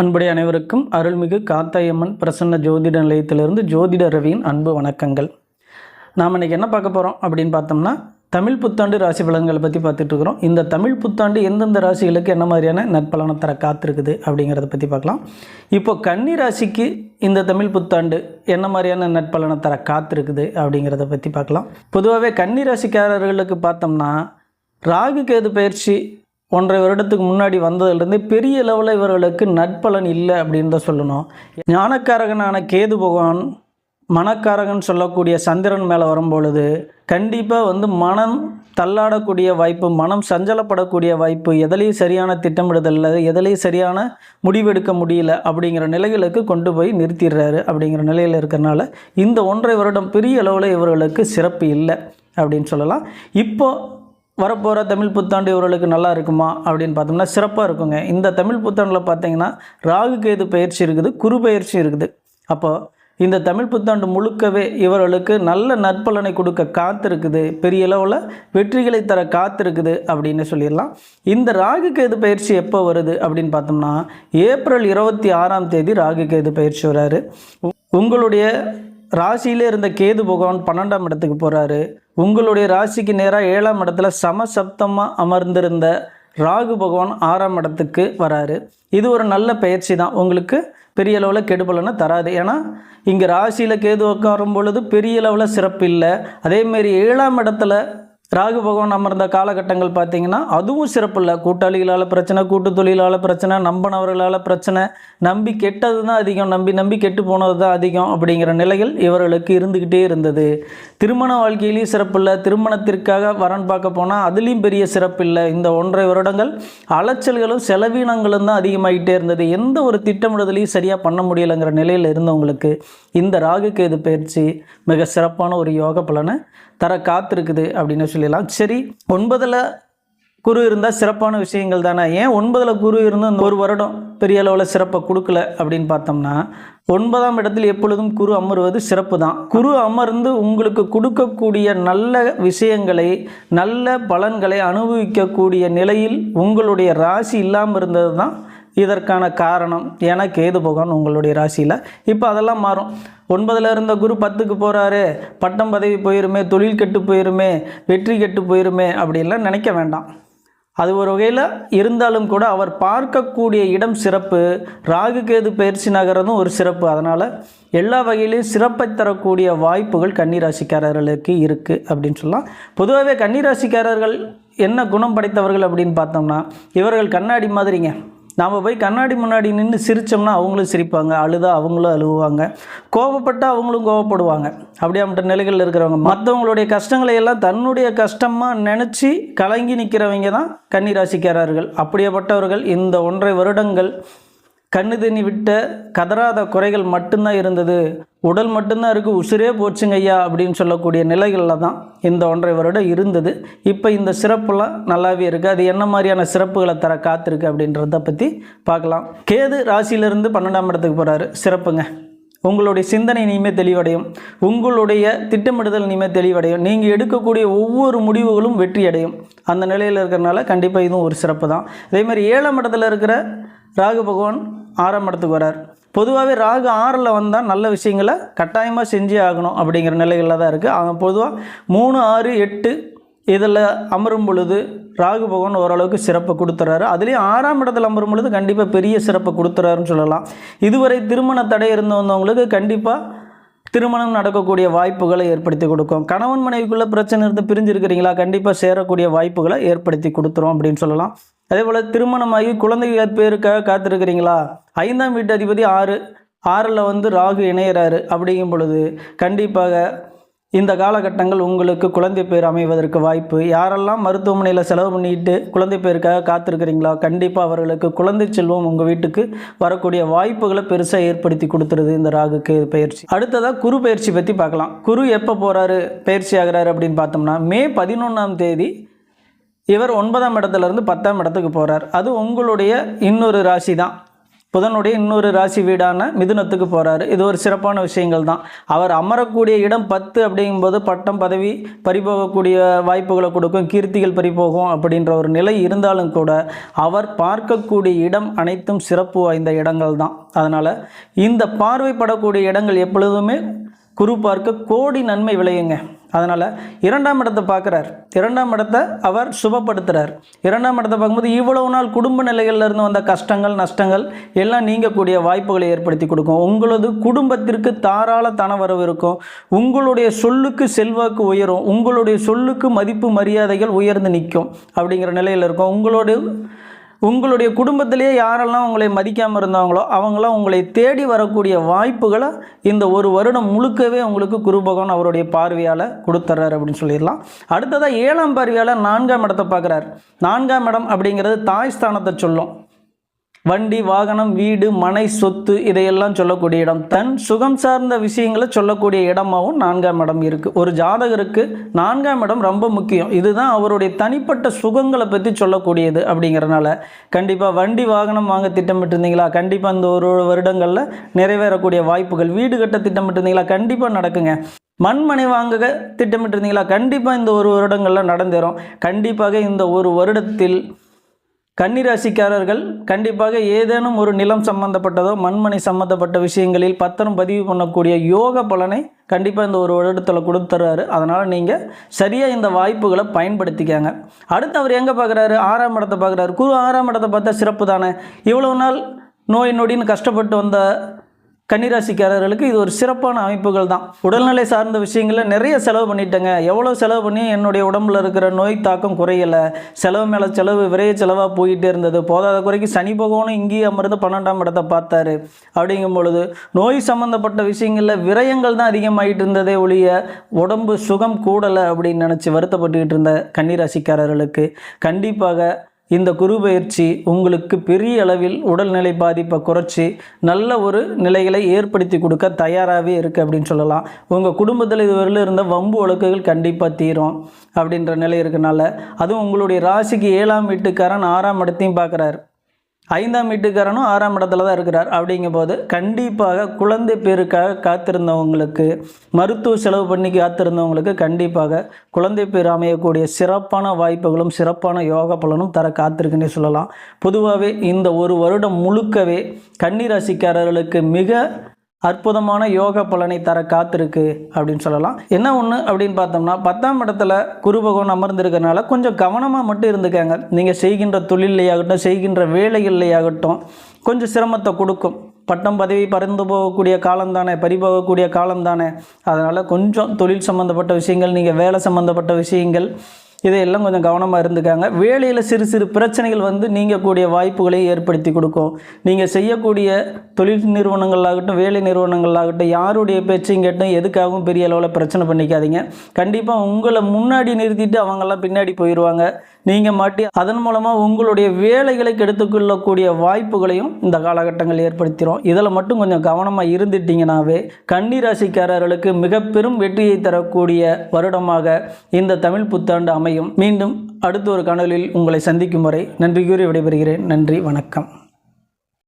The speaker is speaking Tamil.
அன்புடைய அனைவருக்கும் அருள்மிகு காத்தாயம்மன் பிரசன்ன ஜோதிட நிலையத்திலிருந்து ஜோதிட ரவியின் அன்பு வணக்கங்கள். நாம் இன்றைக்கி என்ன பார்க்க போகிறோம் அப்படின்னு பார்த்தோம்னா தமிழ் புத்தாண்டு ராசி பலன்களை பற்றி பார்த்துட்ருக்குறோம் இந்த தமிழ் புத்தாண்டு எந்தெந்த ராசிகளுக்கு என்ன மாதிரியான நற்பலனை தர காத்திருக்குது அப்படிங்கிறத பற்றி பார்க்கலாம். இப்போ கன்னி ராசிக்கு இந்த தமிழ் புத்தாண்டு என்ன மாதிரியான நற்பலனை தர காத்திருக்குது அப்படிங்கிறத பற்றி பார்க்கலாம். பொதுவாகவே கன்னி ராசிக்காரர்களுக்கு பார்த்தோம்னா ராகு கேது பயிற்சி ஒன்றரை வருடத்துக்கு முன்னாடி வந்ததுலேருந்து பெரிய லெவலில் இவர்களுக்கு நட்பலன் இல்லை அப்படின்னு தான் சொல்லணும். ஞானக்காரகனான கேது பகவான் மனக்காரகன் சொல்லக்கூடிய சந்திரன் மேலே வரும்பொழுது கண்டிப்பாக வந்து மனம் தள்ளாடக்கூடிய வாய்ப்பு மனம் சஞ்சலப்படக்கூடிய வாய்ப்பு எதுலேயும் சரியான திட்டமிடுதல் இல்லை எதுலேயும் சரியான முடிவெடுக்க முடியல அப்படிங்கிற நிலைகளுக்கு கொண்டு போய் நிறுத்திடுறாரு அப்படிங்கிற நிலையில் இருக்கிறனால இந்த ஒன்றரை வருடம் பெரிய அளவில் இவர்களுக்கு சிறப்பு இல்லை அப்படின்னு சொல்லலாம். இப்போது வரப்போகிற தமிழ் புத்தாண்டு இவர்களுக்கு நல்லா இருக்குமா அப்படின்னு பார்த்தோம்னா சிறப்பாக இருக்குங்க. இந்த தமிழ் புத்தாண்டில் பார்த்தீங்கன்னா ராகு கேது பயிற்சி இருக்குது குரு பயிற்சி இருக்குது. அப்போது இந்த தமிழ் புத்தாண்டு முழுக்கவே இவர்களுக்கு நல்ல நற்பலனை கொடுக்க காத்திருக்குது பெரிய அளவில் வெற்றிகளை தர காத்திருக்குது அப்படின்னு சொல்லிடலாம். இந்த ராகு கேது பயிற்சி எப்போ வருது அப்படின்னு பார்த்தோம்னா ஏப்ரல் இருபத்தி ஆறாம் தேதி ராகு கேது பயிற்சி வராரு. உ- உங்களுடைய ராசியிலே இருந்த கேது பகவான் பன்னெண்டாம் இடத்துக்கு போகிறாரு உங்களுடைய ராசிக்கு நேராக ஏழாம் இடத்துல சமசப்தமாக அமர்ந்திருந்த ராகு பகவான் ஆறாம் இடத்துக்கு வராரு. இது ஒரு நல்ல பயிற்சி தான். உங்களுக்கு பெரிய அளவில் கெடுபலனை தராது. ஏன்னா இங்கே ராசியில் கேது உட்காரும் பொழுது பெரிய அளவில் சிறப்பு இல்லை அதேமாரி ஏழாம் இடத்துல ராகு பகவான் அமர்ந்த காலகட்டங்கள் பார்த்தீங்கன்னா அதுவும் சிறப்பு இல்லை. கூட்டாளிகளால் பிரச்சனை கூட்டு தொழிலால் பிரச்சனை நம்பினவர்களால் பிரச்சனை நம்பி கெட்டது தான் அதிகம் நம்பி நம்பி கெட்டு போனது தான் அதிகம் அப்படிங்கிற நிலைகள் இவர்களுக்கு இருந்துக்கிட்டே இருந்தது. திருமண வாழ்க்கையிலையும் சிறப்பு இல்லை. திருமணத்திற்காக வரன் பார்க்க போனால் அதுலேயும் பெரிய சிறப்பு இல்லை. இந்த ஒன்றரை வருடங்கள் அலைச்சல்களும் செலவினங்களும் தான் அதிகமாகிட்டே இருந்தது. எந்த ஒரு திட்டமிடுதலையும் சரியாக பண்ண முடியலைங்கிற நிலையில் இருந்தவங்களுக்கு இந்த ராகு கேது பயிற்சி மிக சிறப்பான ஒரு யோக பலனை தர காத்திருக்குது அப்படின்னு சொல்லிடலாம். சரி ஒன்பதில் குரு இருந்தால் சிறப்பான விஷயங்கள் தானே? ஏன் ஒன்பதில் குரு இருந்தும் இந்த ஒரு வருடம் பெரிய அளவில் சிறப்பை கொடுக்கல அப்படின்னு பார்த்தோம்னா ஒன்பதாம் இடத்தில் எப்பொழுதும் குரு அமர்வது சிறப்பு தான். குரு அமர்ந்து உங்களுக்கு கொடுக்கக்கூடிய நல்ல விஷயங்களை நல்ல பலன்களை அனுபவிக்கக்கூடிய நிலையில் உங்களுடைய ராசி இல்லாமல் இருந்தது தான் இதற்கான காரணம் ஏன்னா கேது பகவான் உங்களுடைய ராசியில். இப்போ அதெல்லாம் மாறும். ஒன்பதில் இருந்த குரு பத்துக்கு போகிறாரு பட்டம் பதவி போயிருமே தொழில் கெட்டு போயிருமே வெற்றி கெட்டு போயிருமே அப்படின்லாம் நினைக்க வேண்டாம். அது ஒரு வகையில் இருந்தாலும் கூட அவர் பார்க்கக்கூடிய இடம் சிறப்பு. ராகு கேது பயிற்சி நகரதும் ஒரு சிறப்பு. அதனால் எல்லா வகையிலையும் சிறப்பை தரக்கூடிய வாய்ப்புகள் கன்னிராசிக்காரர்களுக்கு இருக்குது அப்படின்னு சொல்லலாம். பொதுவாகவே கன்னிராசிக்காரர்கள் என்ன குணம் படைத்தவர்கள் அப்படின்னு பார்த்தோம்னா இவர்கள் கண்ணாடி மாதிரிங்க. நாம் போய் கண்ணாடி முன்னாடி நின்று சிரித்தோம்னா அவங்களும் சிரிப்பாங்க அழுதா அவங்களும் அழுவாங்க கோபப்பட்டால் அவங்களும் கோபப்படுவாங்க. அப்படியாப்பட்ட நிலைகளில் இருக்கிறவங்க. மற்றவங்களுடைய கஷ்டங்களை எல்லாம் தன்னுடைய கஷ்டமாக நினச்சி கலங்கி நிற்கிறவங்க தான் கன்னிராசிக்காரர்கள். அப்படியேப்பட்டவர்கள் இந்த ஒன்றை வருடங்கள் கண்ணு தண்ணி விட்ட கதராத குறைகள் மட்டும்தான் இருந்தது. உடல் மட்டும்தான் இருக்குது உசுரே போச்சுங்க ஐயா அப்படின்னு சொல்லக்கூடிய நிலைகளில் தான் இந்த ஒன்றரை வருடம் இருந்தது. இப்போ இந்த சிறப்புலாம் நல்லாவே இருக்குது அது என்ன மாதிரியான சிறப்புகளை தர காத்திருக்கு அப்படின்றத பற்றி பார்க்கலாம். கேது ராசியிலிருந்து பன்னெண்டாம் இடத்துக்கு போகிறாரு சிறப்புங்க. உங்களுடைய சிந்தனை இனிமேல் தெளிவடையும். உங்களுடைய திட்டமிடுதல் இனிமேல் தெளிவடையும். நீங்கள் எடுக்கக்கூடிய ஒவ்வொரு முடிவுகளும் வெற்றி அடையும் அந்த நிலையில் இருக்கிறனால கண்டிப்பாக இதுவும் ஒரு சிறப்பு தான் அதேமாதிரி ஏழாம் இடத்துல இருக்கிற ராகு பகவான் ஆறாம் இடத்துக்கு வரார். பொதுவாகவே ராகு ஆறில் வந்தால் நல்ல விஷயங்களை கட்டாயமாக செஞ்சே ஆகணும் அப்படிங்கிற நிலைகளில் தான் இருக்குது அவன் பொதுவாக மூணு ஆறு எட்டு இதில் அமரும் பொழுது ராகு பகவான் ஓரளவுக்கு சிறப்பை கொடுத்துறாரு. அதுலேயும் ஆறாம் இடத்துல அமரும் பொழுது கண்டிப்பாக பெரிய சிறப்பை கொடுத்துறாருன்னு சொல்லலாம். இதுவரை திருமண தடை இருந்து வந்தவங்களுக்கு கண்டிப்பாக திருமணம் நடக்கக்கூடிய வாய்ப்புகளை ஏற்படுத்தி கொடுக்கும். கணவன் மனைவிக்குள்ளே பிரச்சனை இருந்து பிரிஞ்சிருக்கிறீங்களா? கண்டிப்பாக சேரக்கூடிய வாய்ப்புகளை ஏற்படுத்தி கொடுத்துரும் அப்படின்னு சொல்லலாம். அதே போல் திருமணமாகி குழந்தைகள் பேருக்காக காத்திருக்கிறீங்களா? ஐந்தாம் வீட்டு அதிபதி ஆறு ஆறில் வந்து ராகு இணையிறாரு. அப்படிங்கும் பொழுது கண்டிப்பாக இந்த காலகட்டங்கள் உங்களுக்கு குழந்தை பேர் அமைவதற்கு வாய்ப்பு. யாரெல்லாம் மருத்துவமனையில் செலவு பண்ணிட்டு குழந்தை பேருக்காக காத்திருக்கிறீங்களோ கண்டிப்பாக அவர்களுக்கு குழந்தை செல்வம் உங்கள் வீட்டுக்கு வரக்கூடிய வாய்ப்புகளை பெருசாக ஏற்படுத்தி கொடுத்துருது இந்த ராகுக்கு பயிற்சி. அடுத்ததாக குரு பயிற்சி பற்றி பார்க்கலாம். குரு எப்போ போகிறாரு பயிற்சி ஆகிறாரு அப்படின்னு பார்த்தோம்னா மே பதினொன்றாம் தேதி இவர் ஒன்பதாம் இடத்துல இருந்து பத்தாம் இடத்துக்கு போகிறார் அது உங்களுடைய இன்னொரு ராசி தான் புதனுடைய இன்னொரு ராசி வீடான மிதுனத்துக்கு போகிறாரு இது ஒரு சிறப்பான விஷயங்கள் தான். அவர் அமரக்கூடிய இடம் பத்து அப்படிங்கும்போது பட்டம் பதவி பறிபோகக்கூடிய வாய்ப்புகளை கொடுக்கும் கீர்த்திகள் பறிபோகும் அப்படின்ற ஒரு நிலை இருந்தாலும் கூட அவர் பார்க்கக்கூடிய இடம் அனைத்தும் சிறப்பு வாய்ந்த இடங்கள் தான். அதனால் இந்த பார்வைப்படக்கூடிய இடங்கள் எப்பொழுதுமே குரு பார்க்க கோடி நன்மை விளையுங்க. அதனால் இரண்டாம் இடத்தை பார்க்குறார். இரண்டாம் இடத்தை அவர் சுபப்படுத்துகிறார் இரண்டாம் இடத்தை பார்க்கும்போது இவ்வளவு நாள் குடும்ப நிலைகளில் இருந்து வந்த கஷ்டங்கள் நஷ்டங்கள் எல்லாம் நீங்கக்கூடிய வாய்ப்புகளை ஏற்படுத்தி கொடுக்கும். உங்களது குடும்பத்திற்கு தாராள தனவரவு இருக்கும். உங்களுடைய சொல்லுக்கு செல்வாக்கு உயரும். உங்களுடைய சொல்லுக்கு மதிப்பு மரியாதைகள் உயர்ந்து நிற்கும் அப்படிங்கிற நிலையில் இருக்கும். உங்களுடைய உங்களுடைய குடும்பத்திலேயே யாரெல்லாம் உங்களை மதிக்காமல் இருந்தாங்களோ அவங்களாம் உங்களை தேடி வரக்கூடிய வாய்ப்புகளை இந்த ஒரு வருடம் முழுக்கவே உங்களுக்கு குரு பகவான் அவருடைய பார்வையால் கொடுத்துட்றாரு அப்படின்னு சொல்லிடலாம். அடுத்ததாக ஏழாம் பார்வையால் நான்காம் இடத்தை பார்க்குறாரு. நான்காம் இடம் அப்படிங்கிறது தாய் ஸ்தானத்தை சொல்லும். வண்டி வாகனம் வீடு மனை சொத்து இதையெல்லாம் சொல்லக்கூடிய இடம். தன் சுகம் சார்ந்த விஷயங்களை சொல்லக்கூடிய இடமாகவும் நான்காம் இடம் இருக்குது ஒரு ஜாதகருக்கு நான்காம் இடம் ரொம்ப முக்கியம். இதுதான் அவருடைய தனிப்பட்ட சுகங்களை பற்றி சொல்லக்கூடியது அப்படிங்கிறனால. கண்டிப்பாக வண்டி வாகனம் வாங்க திட்டமிட்டிருந்தீங்களா? கண்டிப்பாக இந்த ஒரு வருடங்களில் நிறைவேறக்கூடிய வாய்ப்புகள். வீடு கட்ட திட்டமிட்டிருந்தீங்களா? கண்டிப்பாக நடக்குங்க. மண்மனை வாங்க திட்டமிட்டிருந்தீங்களா? கண்டிப்பாக இந்த ஒரு வருடங்களில் நடந்தேறும். கண்டிப்பாக இந்த ஒரு வருடத்தில் கன்னிராசிக்காரர்கள் கண்டிப்பாக ஏதேனும் ஒரு நிலம் சம்பந்தப்பட்டதோ மண்மனை சம்பந்தப்பட்ட விஷயங்களில் பத்திரம் பதிவு பண்ணக்கூடிய யோக பலனை கண்டிப்பாக இந்த ஒரு வருடத்தில் கொடுத்துறாரு அதனால் நீங்கள் சரியாக இந்த வாய்ப்புகளை பயன்படுத்திக்காங்க. அடுத்து அவர் எங்கே பார்க்குறாரு ஆறாம் இடத்தை பார்க்குறாரு குரு ஆறாம் இடத்தை பார்த்தா சிறப்பு தானே. இவ்வளவு நாள் நோய் நொடின்னு கஷ்டப்பட்டு வந்த கன்னிராசிக்காரர்களுக்கு இது ஒரு சிறப்பான அமைப்புகள் தான். உடல்நிலை சார்ந்த விஷயங்களில் நிறைய செலவு பண்ணிட்டேங்க. எவ்வளோ செலவு பண்ணி என்னுடைய உடம்புல இருக்கிற நோய் தாக்கம் குறையலை. செலவு மேலே செலவு விரைய செலவாக போயிட்டே இருந்தது. போதாத குறைக்கு சனி பகவானும் இங்கேயே அமர்ந்து பன்னெண்டாம் இடத்தை பார்த்தாரு. அப்படிங்கும் பொழுது நோய் சம்மந்தப்பட்ட விஷயங்களில் விரயங்கள் தான் அதிகமாகிட்டு இருந்ததே ஒழிய உடம்பு சுகம் கூடலை அப்படின்னு நினச்சி வருத்தப்பட்டுக்கிட்டு இருந்த கன்னிராசிக்காரர்களுக்கு கண்டிப்பாக இந்த குரு பயிற்சி உங்களுக்கு பெரிய அளவில் உடல்நிலை பாதிப்பை குறைச்சி நல்ல ஒரு நிலைகளை ஏற்படுத்தி கொடுக்க தயாராகவே இருக்குது அப்படின்னு சொல்லலாம். உங்கள் குடும்பத்தில் இதுவரையில் இருந்த வம்பு வழக்குகள் கண்டிப்பாக தீரும் அப்படின்ற நிலை இருக்கனால அதுவும் உங்களுடைய ராசிக்கு ஏழாம் வீட்டுக்காரன் ஆறாம் இடத்தையும் பார்க்குறாரு. ஐந்தாம் வீட்டுக்காரனும் ஆறாம் இடத்துல தான் இருக்கிறார். அப்படிங்கும்போது கண்டிப்பாக குழந்தை பேருக்காக காத்திருந்தவங்களுக்கு மருத்துவ செலவு பண்ணி காத்திருந்தவங்களுக்கு கண்டிப்பாக குழந்தை பேர் அமையக்கூடிய சிறப்பான வாய்ப்புகளும் சிறப்பான யோக பலனும் தர காத்திருக்குன்னே சொல்லலாம். பொதுவாகவே இந்த ஒரு வருடம் முழுக்கவே கன்னிராசிக்காரர்களுக்கு மிக அற்புதமான யோக பலனை தர காத்திருக்கு அப்படின்னு சொல்லலாம். என்ன ஒன்று அப்படின்னு பார்த்தோம்னா பத்தாம் இடத்துல குரு பகவான் அமர்ந்திருக்கிறனால கொஞ்சம் கவனமாக மட்டும் இருந்துக்காங்க. நீங்கள் செய்கின்ற தொழிலையாகட்டும் செய்கின்ற வேலைகள்லையாகட்டும் கொஞ்சம் சிரமத்தை கொடுக்கும். பட்டம் பதவி பறந்து போகக்கூடிய காலம் தானே பறிபோகக்கூடிய காலம் தானே. அதனால் கொஞ்சம் தொழில் சம்மந்தப்பட்ட விஷயங்கள் நீங்கள் வேலை சம்மந்தப்பட்ட விஷயங்கள் இதையெல்லாம் கொஞ்சம் கவனமாக இருந்துக்காங்க. வேலையில் சிறு சிறு பிரச்சனைகள் வந்து நீங்கள் கூடிய வாய்ப்புகளை ஏற்படுத்தி கொடுக்கும். நீங்கள் செய்யக்கூடிய தொழில் நிறுவனங்களாகட்டும் வேலை நிறுவனங்களாகட்டும் யாருடைய பேச்சையும் கேட்டும் எதுக்காகவும் பெரிய அளவில் பிரச்சனை பண்ணிக்காதீங்க. கண்டிப்பாக உங்களை முன்னாடி நிறுத்திட்டு அவங்கெல்லாம் பின்னாடி போயிடுவாங்க நீங்கள் மாட்டி அதன் மூலமாக உங்களுடைய வேலைகளை கெடுத்துக்கொள்ளக்கூடிய வாய்ப்புகளையும் இந்த காலகட்டங்கள் ஏற்படுத்திடும் இதில் மட்டும் கொஞ்சம் கவனமாக இருந்துட்டிங்கனாவே கன்னிராசிக்காரர்களுக்கு மிக பெரும் வெற்றியை தரக்கூடிய வருடமாக இந்த தமிழ் புத்தாண்டு அமையும். மீண்டும் அடுத்த ஒரு கனலில் உங்களை சந்திக்கும் வரை நன்றி கூறி விடைபெறுகிறேன். நன்றி வணக்கம்.